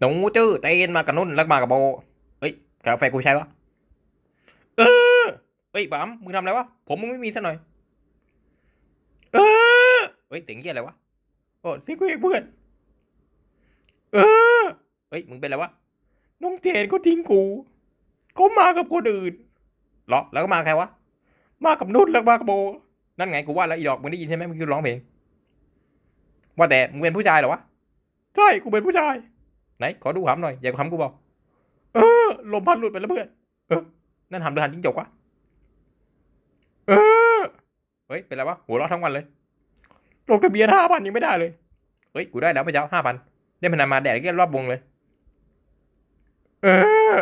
หนูจื้อเต้นมากับนุ่นแล้วมากับโบเฮ้ยกาแฟกูใช่ปะเออเฮ้ยปั๊มมึงทำอะไรวะผมมึงไม่มีซะหน่อย เออเฮ้ยเสียงเหี้ยอะไรวะโอ้เสียงกูเองเพื่อนเออเฮ้ยมึงเป็นอะไรวะน้องเจนก็ทิ้งกูเขามากับคนอื่นเหรอแล้วก็มาใครวะมากับนุ่นแล้วมากับโบนั่นไงกูว่าแล้วอีดอกมึงได้ยินใช่ไหมมึงคือร้องเพลงว่าแต่มึงเป็นผู้ชายเหรอวะใช่กูเป็นผู้ชาย ไหนขอดูหำหน่อยอย่าหำกูบอกเออลมพัดหลุดไปแล้วเพื่อนเออนั่นหำหรือหันจิ้งจกวะเออเฮ้ยเป็นไรวะหัวเราะทั้งวันเลยลงทะเบียนห้าพันยังไม่ได้เลยเฮ้ยกูได้แล้วไปเจ้าห้าพันได้พนันมาแดดแค่รอบวงเลย เออ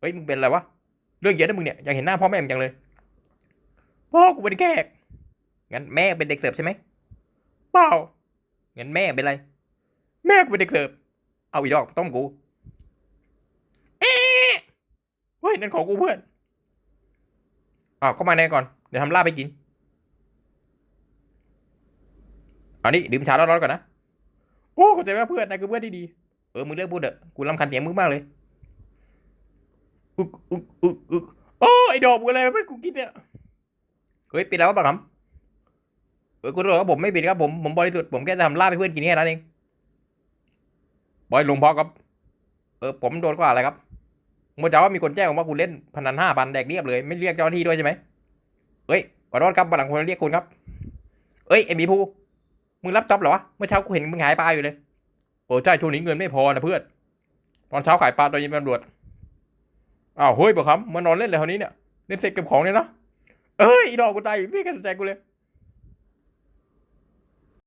เฮ้ยมึงเป็นอะไรวะเรื่องเยอะนะมึงเนี่ยอยากเห็นหน้าพ่อแม่มึงจังเลยพ่อกูเป็นแขกงั้นแม่เป็นเด็กเสิร์ฟใช่ไหมเปล่างั้นแม่เป็นอะไร แม่กูเป็นเด็กเสิร์ฟ เอาอีดอกต้มกู เอ๊ะเฮ้ยนั่นของกูเพื่อนอ้าวเข้ามาในก่อน เดี๋ยวทำลาบไปกินเอานี่ดื่มชาร้อนๆก่อนนะ โอ้เข้าใจไหมเพื่อนนายคือเพื่อนที่ดี เออมึงเลิกพูดเถอะกูรำคาญเสียงมึงมากเลย อึกอึกอึกอึกโอ้ไอ้ดอกมึงอะไรไม่กูกินเนี่ย เฮ้ยปิดแล้วป่ะครับเออคุณตำรวจครับผมไม่ปิดครับผม ผมบริสุทธิ์ผมแค่จะทำลาบให้เพื่อนกินแค่นั้นเอง บอยลงพอครับ เออผมโดนข้ออะไรครับเมื่อเช้าว่ามีคนแจ้งผมว่าคุณเล่นพนันห้าพันแดกเรียบเลย ไม่เรียกเจ้าหน้าที่ด้วยใช่ไหมเฮ้ยขอโทษครับบัลลังคนเรียกคุณครับ เอ้ยเอ็มบีพูมึงรับจ็อบเหรอวะ เมื่อเช้ากูเห็นมึงหายปลาอยู่เลย โอ้ใช่ช่วงนี้เงินไม่พอนะเพื่อน ตอนเช้าขายปลาตอนเย็นตำรวจ อ้าวเฮ้ยบอกครับมานอนเล่นอะไรเท่านี้เนี่ยเล่นเสร็จเก็บของเนี่ยนะเอ้ยอีดอกกูตายพี่กันใจกูเลย